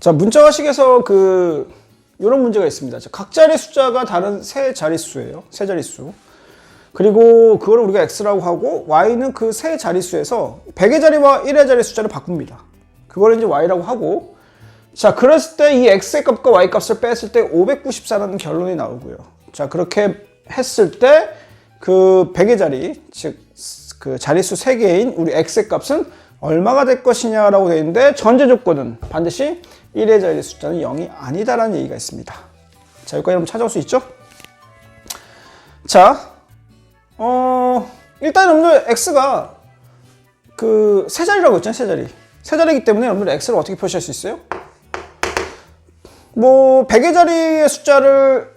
자, 문자화식에서 그 이런 문제가 있습니다. 자, 각 자리 숫자가 다른 세 자릿수예요. 세 자릿수. 그리고 그걸 우리가 x라고 하고 y는 그 세 자릿수에서 100의 자리와 1의 자리 숫자를 바꿉니다. 그걸 이제 y라고 하고 자, 그랬을 때 이 x의 값과 y 값을 뺐을 때 594라는 결론이 나오고요. 자, 그렇게 했을 때 그 100의 자리, 즉 그 자릿수 3개인 우리 x의 값은 얼마가 될 것이냐라고 되어 있는데 전제 조건은 반드시 1의 자리 숫자는 0이 아니다라는 얘기가 있습니다. 자, 여기까지 한번 찾아올 수 있죠? 자, 어, 일단 여러분들 x가 그 세 자리라고 했잖아요, 세 자리. 세 자리이기 때문에 여러분들 x를 어떻게 표시할 수 있어요? 뭐 100의 자리의 숫자를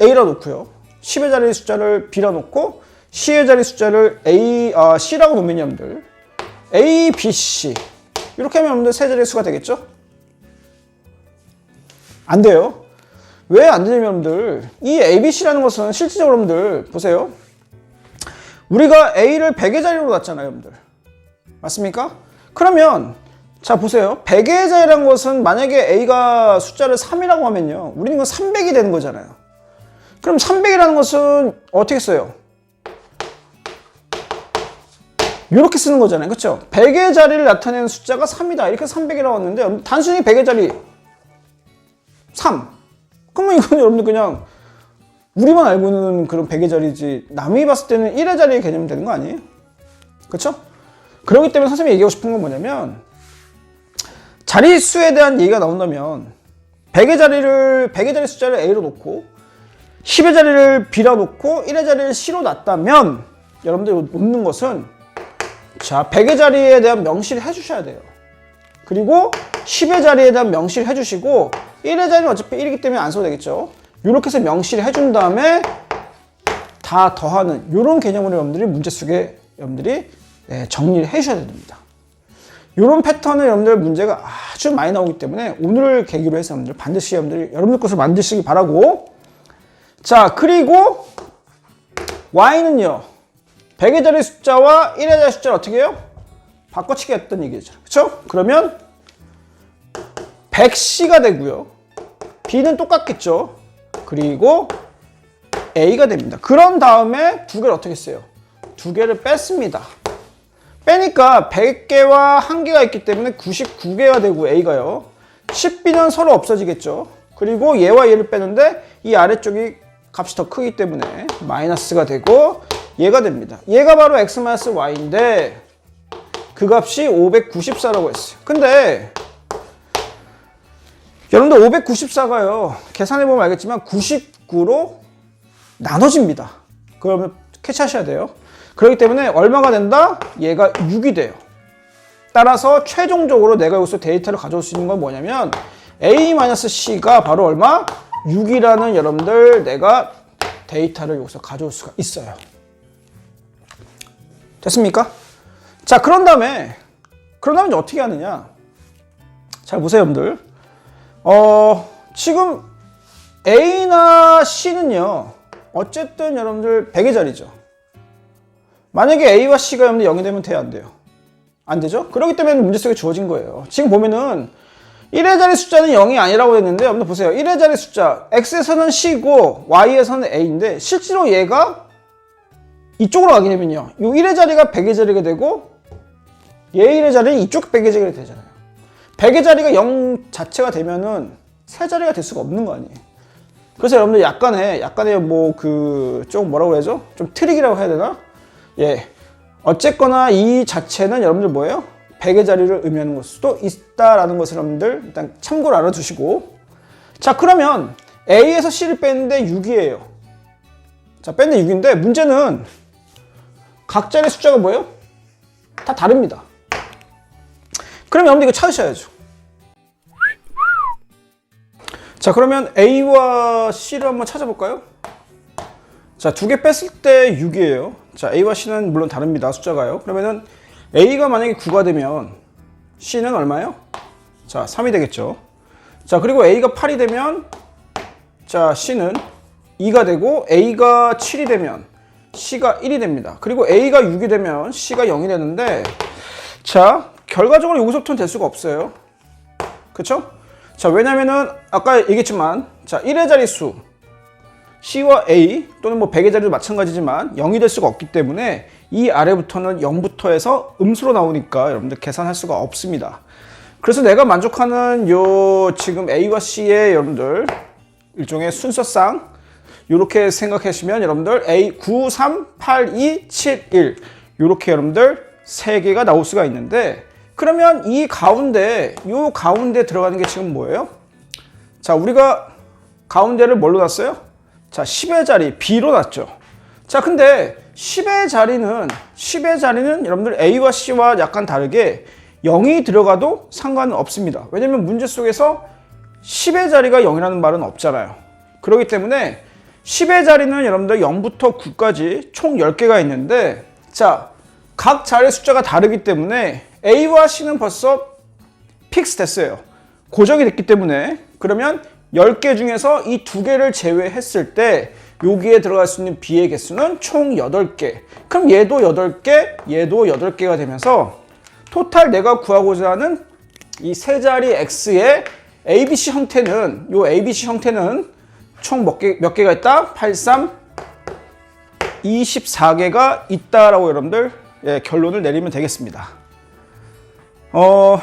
a라 놓고요. 10의 자리의 숫자를 b라 놓고 c의 자리 숫자를 a 아, c라고 놓으면 여러분들 a, b, c 이렇게 하면 여러분들 세 자리의 수가 되겠죠? 안 돼요. 왜 안 되냐면 여러분들 이 a, b, c라는 것은 실질적으로 여러분들 보세요. 우리가 a를 100의 자리로 놨잖아요, 여러분들. 맞습니까? 그러면 자 보세요. 100의 자리라는 것은 만약에 a가 숫자를 3이라고 하면요. 우리는 이건 300이 되는 거잖아요. 그럼 300이라는 것은 어떻게 써요? 이렇게 쓰는 거잖아요. 그렇죠? 100의 자리를 나타내는 숫자가 3이다. 이렇게 300이라고 왔는데 단순히 100의 자리 3. 그러면 이건 여러분들 그냥 우리만 알고 있는 그런 100의 자리지 남이 봤을 때는 1의 자리의 개념이 되는 거 아니에요? 그렇죠? 그렇기 때문에 선생님이 얘기하고 싶은 건 뭐냐면 자릿수에 대한 얘기가 나온다면 100의 자리를 100의 자리 숫자를 A로 놓고 10의 자리를 B로 놓고 1의 자리를 C로 놨다면 여러분들 놓는 것은 자 100의 자리에 대한 명시를 해주셔야 돼요. 그리고 10의 자리에 대한 명시를 해주시고 1의 자리는 어차피 1이기 때문에 안 써도 되겠죠. 이렇게 해서 명시를 해준 다음에 다 더하는 이런 개념으로 여러분들이 문제 속에 여러분들이 네, 정리를 해주셔야 됩니다. 이런 패턴의 여러분들 문제가 아주 많이 나오기 때문에 오늘을 계기로 해서 여러분들 반드시 여러분들이 여러분들 것을 만드시기 바라고 자 그리고 y는요 100의 자리 숫자와 1의 자리 숫자를 어떻게 해요? 바꿔치기 했던 얘기죠 그렇죠? 그러면 100c가 되고요 b는 똑같겠죠 그리고 a가 됩니다 그런 다음에 두 개를 어떻게 써요? 두 개를 뺐습니다 빼니까 100개와 1개가 있기 때문에 99개가 되고 A가요. 10B는 서로 없어지겠죠. 그리고 얘와 얘를 빼는데 이 아래쪽이 값이 더 크기 때문에 마이너스가 되고 얘가 됩니다. 얘가 바로 X-Y인데 그 값이 594라고 했어요. 근데 여러분들 594가요. 계산해보면 알겠지만 99로 나눠집니다. 그러면 캐치하셔야 돼요. 그렇기 때문에 얼마가 된다? 얘가 6이 돼요. 따라서 최종적으로 내가 여기서 데이터를 가져올 수 있는 건 뭐냐면 A-C가 바로 얼마? 6이라는 여러분들 내가 데이터를 여기서 가져올 수가 있어요. 됐습니까? 자, 그런 다음에 그런 다음에 어떻게 하느냐? 잘 보세요, 여러분들. 어, 지금 A나 C는요. 어쨌든 여러분들 100의 자리죠. 만약에 A와 C가 여러분들 0이 되면 돼요, 안 돼요? 안 되죠? 그렇기 때문에 문제 속에 주어진 거예요. 지금 보면은 1의 자리 숫자는 0이 아니라고 했는데 여러분들 보세요. 1의 자리 숫자 X에서는 C고 Y에서는 A인데 실제로 얘가 이쪽으로 가게 되면요. 이 1의 자리가 100의 자리가 되고 얘 1의 자리는 이쪽 100의 자리가 되잖아요. 100의 자리가 0 자체가 되면은 세 자리가 될 수가 없는 거 아니에요. 그래서 여러분들 약간의 약간의 뭐 그 좀 뭐라고 해야죠? 좀 트릭이라고 해야 되나? 예. 어쨌거나 이 자체는 여러분들 뭐예요? 100의 자리를 의미하는 걸 수도 있다라는 것을 여러분들 일단 참고로 알아두시고 자 그러면 A에서 C를 뺐는데 6이에요 자 뺐는데 6인데 문제는 각 자리 숫자가 뭐예요? 다 다릅니다 그럼 여러분들 이거 찾으셔야죠 자 그러면 A와 C를 한번 찾아볼까요? 자, 두 개 뺐을 때 6이에요. 자, A와 C는 물론 다릅니다. 숫자가요. 그러면은 A가 만약에 9가 되면 C는 얼마예요? 자, 3이 되겠죠. 자, 그리고 A가 8이 되면 자, C는 2가 되고 A가 7이 되면 C가 1이 됩니다. 그리고 A가 6이 되면 C가 0이 되는데 자, 결과적으로 여기서부터는 될 수가 없어요. 그쵸? 자, 왜냐면은 아까 얘기했지만 자, 1의 자릿수 C와 A 또는 뭐 100의 자리도 마찬가지지만 0이 될 수가 없기 때문에 이 아래부터는 0부터 해서 음수로 나오니까 여러분들 계산할 수가 없습니다. 그래서 내가 만족하는 요 지금 A와 C의 여러분들 일종의 순서상 이렇게 생각하시면 여러분들 A 9, 3, 8, 2, 7, 1 이렇게 여러분들 세 개가 나올 수가 있는데 그러면 이 가운데 요 가운데 들어가는 게 지금 뭐예요? 자 우리가 가운데를 뭘로 놨어요? 자 10의 자리 B로 놨죠. 자 근데 10의 자리는 10의 자리는 여러분들 A와 C와 약간 다르게 0이 들어가도 상관은 없습니다. 왜냐면 문제 속에서 10의 자리가 0이라는 말은 없잖아요. 그렇기 때문에 10의 자리는 여러분들 0부터 9까지 총 10개가 있는데 자, 각 자리의 숫자가 다르기 때문에 A와 C는 벌써 픽스 됐어요. 고정이 됐기 때문에 그러면 10개 중에서 이 두 개를 제외했을 때 여기에 들어갈 수 있는 B의 개수는 총 8개. 그럼 얘도 8개, 얘도 8개가 되면서 토탈 내가 구하고자 하는 이 세 자리 X의 ABC 형태는 요 ABC 형태는 총 몇 개, 몇 개가 있다? 8, 3, 24개가 있다라고 여러분들 예, 결론을 내리면 되겠습니다. 어,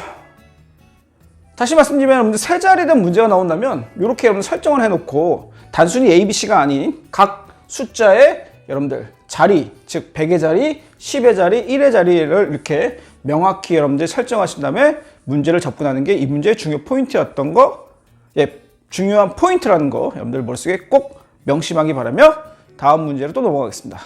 다시 말씀드리면 여러분들 세 자리에 대한 문제가 나온다면 이렇게 여러분 설정을 해놓고 단순히 A, B, C가 아닌 각 숫자의 여러분들 자리, 즉 100의 자리, 10의 자리, 1의 자리를 이렇게 명확히 여러분들 설정하신 다음에 문제를 접근하는 게 이 문제의 중요 포인트였던 거, 예, 중요한 포인트라는 거 여러분들 머릿속에 꼭 명심하기 바라며 다음 문제로 또 넘어가겠습니다.